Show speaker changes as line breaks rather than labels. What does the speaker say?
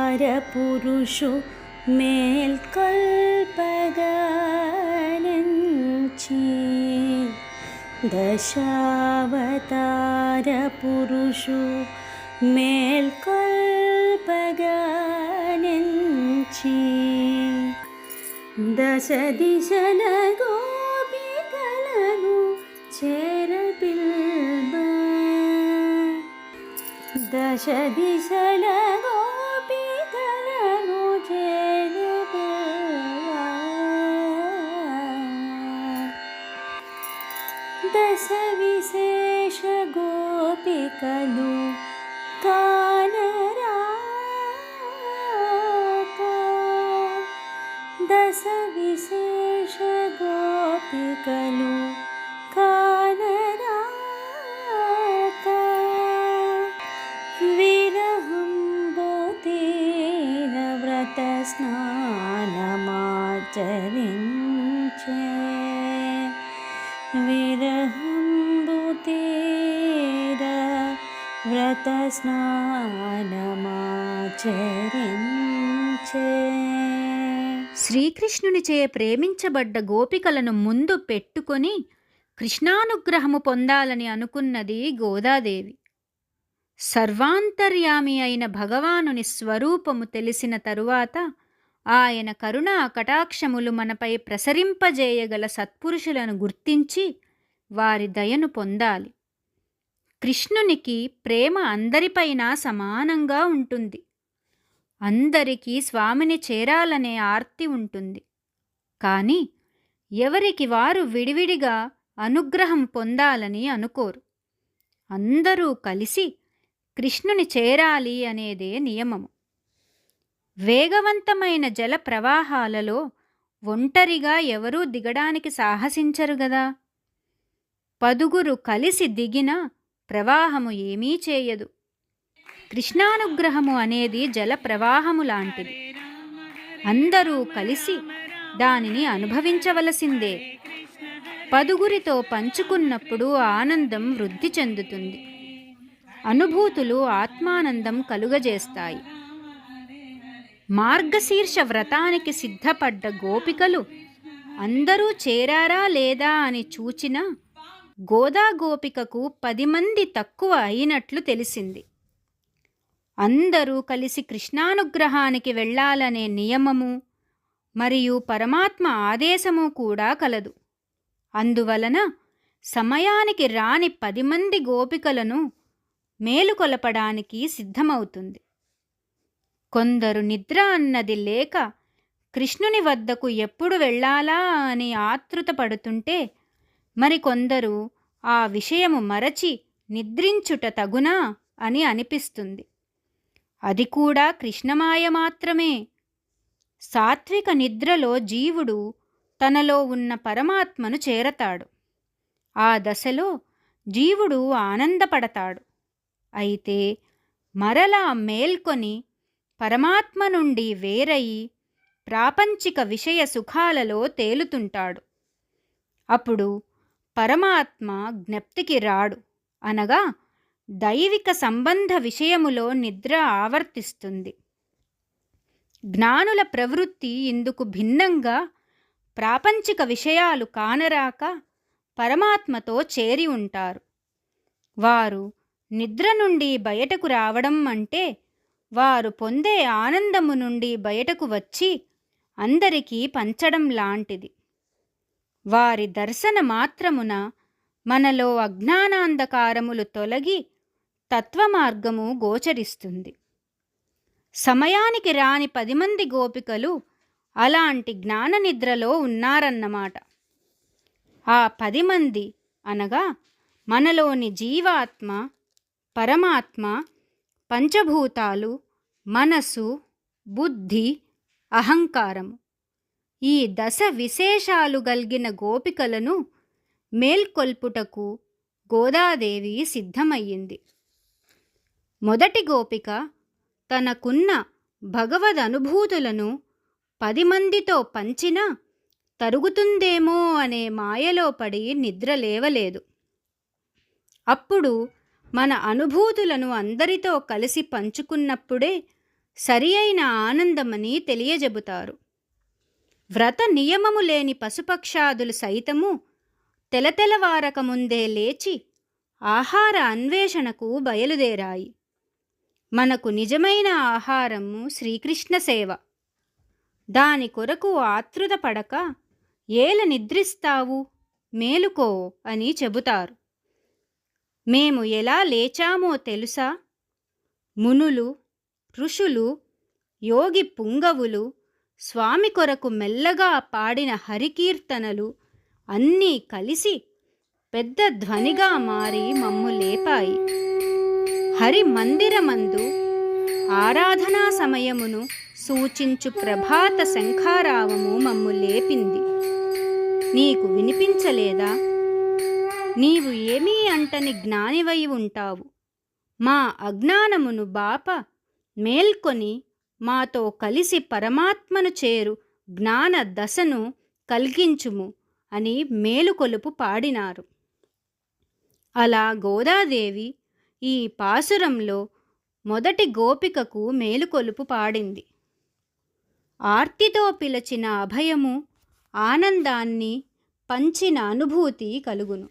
ദശാവതാരപുരുഷു മേൽക്കൽപകനഞ്ചി ദശാവതാരപുരുഷു మేల్కొల్పగనించి దశ దిశల గోపికలను చేరపిల్బ దశ దిశల గోపికలను చేరపిల్బ దశ విశేష గోపికలు दशविशेषगोपिकनु कानरात गा कलु कार विरहम्बुधीर व्रत स्नामारि
శ్రీకృష్ణునిచే ప్రేమించబడ్డ గోపికలను ముందు పెట్టుకొని కృష్ణానుగ్రహము పొందాలని అనుకున్నది గోదాదేవి. సర్వాంతర్యామి అయిన భగవానుని స్వరూపము తెలిసిన తరువాత ఆయన కరుణా కటాక్షములు మనపై ప్రసరింపజేయగల సత్పురుషులను గుర్తించి వారి దయను పొందాలి. కృష్ణునికి ప్రేమ అందరిపైన సమానంగా ఉంటుంది. అందరికీ స్వామిని చేరాలనే ఆర్తి ఉంటుంది. కానీ ఎవరికి వారు విడివిడిగా అనుగ్రహం పొందాలని అనుకోరు. అందరూ కలిసి కృష్ణుని చేరాలి అనేదే నియమము. వేగవంతమైన జల ప్రవాహాలలో ఒంటరిగా ఎవరూ దిగడానికి సాహసించరు గదా. పదుగురు కలిసి దిగిన ప్రవాహము ఏమీ చేయదు. కృష్ణానుగ్రహము అనేది జల ప్రవాహము లాంటిది. అందరూ కలిసి దానిని అనుభవించవలసిందే. పదుగురితో పంచుకున్నప్పుడు ఆనందం వృద్ధి చెందుతుంది. అనుభూతులు ఆత్మానందం కలుగజేస్తాయి. మార్గశీర్ష వ్రతానికి సిద్ధపడ్డ గోపికలు అందరూ చేరారా లేదా అని చూచిన గోదా గోపికకు పది మంది తక్కువ అయినట్లు తెలిసింది. అందరూ కలిసి కృష్ణానుగ్రహానికి వెళ్ళాలనే నియమము మరియు పరమాత్మ ఆదేశము కూడా కలదు. అందువలన సమయానికి రాని పది మంది గోపికలను మేలుకొలపడానికి సిద్ధమవుతుంది. కొందరు నిద్ర అన్నది లేక కృష్ణుని వద్దకు ఎప్పుడు వెళ్ళాలా అని ఆతృత పడుతుంటే మరికొందరు ఆ విషయము మరచి నిద్రించుట తగునా అని అనిపిస్తుంది. అది కూడా కృష్ణమాయ మాత్రమే. సాత్విక నిద్రలో జీవుడు తనలో ఉన్న పరమాత్మను చేరతాడు. ఆ దశలో జీవుడు ఆనందపడతాడు. అయితే మరలా మేల్కొని పరమాత్మ నుండి వేరయి ప్రాపంచిక విషయ సుఖాలలో తేలుతుంటాడు. అప్పుడు పరమాత్మ జ్ఞప్తికి రాడు అనగా దైవిక సంబంధ విషయములో నిద్ర ఆవర్తిస్తుంది. జ్ఞానుల ప్రవృత్తి ఇందుకు భిన్నంగా ప్రాపంచిక విషయాలు కానరాక పరమాత్మతో చేరి ఉంటారు. వారు నిద్ర నుండి బయటకు రావడం అంటే వారు పొందే ఆనందము నుండి బయటకు వచ్చి అందరికీ పంచడం లాంటిది. వారి దర్శన మాత్రమున మనలో అజ్ఞానాంధకారములు తొలగి తత్వమార్గము గోచరిస్తుంది. సమయానికి రాని పది మంది గోపికలు అలాంటి జ్ఞాన నిద్రలో ఉన్నారన్నమాట. ఆ పది మంది అనగా మనలోని జీవాత్మ పరమాత్మ పంచభూతాలు మనసు బుద్ధి అహంకారము. ఈ దశ విశేషాలు గల్గిన గోపికలను మేల్కొల్పుటకు గోదాదేవి సిద్ధమయ్యింది. మొదటి గోపిక తనకున్న భగవదనుభూతులను పది మందితో పంచినా తరుగుతుందేమో అనే మాయలో పడి నిద్ర లేవలేదు. అప్పుడు మన అనుభూతులను అందరితో కలిసి పంచుకున్నప్పుడే సరి అయిన ఆనందమని తెలియజెబుతారు. వ్రత నియమము లేని పశుపక్షాదులు సైతము తెలతెలవారక ముందే లేచి ఆహార అన్వేషణకు బయలుదేరాయి. మనకు నిజమైన ఆహారము శ్రీకృష్ణ సేవ. దాని కొరకు ఆతృత పడక ఏల నిద్రిస్తావు? మేలుకో అని చెబుతారు. మేము ఎలా లేచామో తెలుసా? మునులు ఋషులు యోగి పుంగవులు స్వామి కొరకు మెల్లగా పాడిన హరికీర్తనలు అన్నీ కలిసి పెద్ద ధ్వనిగా మారి మమ్ము లేపాయి. హరి మందిరమందు ఆరాధనా సమయమును సూచించు ప్రభాత శంఖారావము మమ్ము లేపింది. నీకు వినిపించలేదా? నీవు ఏమీ అంటని జ్ఞానివై ఉంటావు. మా అజ్ఞానమును బాప మేల్కొని మాతో కలిసి పరమాత్మను చేరు జ్ఞాన దశను కలిగించుము అని మేలుకొలుపు పాడినారు. అలా గోదాదేవి ఈ పాసురంలో మొదటి గోపికకు మేలుకొలుపు పాడింది. ఆర్తితో పిలచిన అభయము ఆనందాన్ని పంచిన అనుభూతి కలుగును.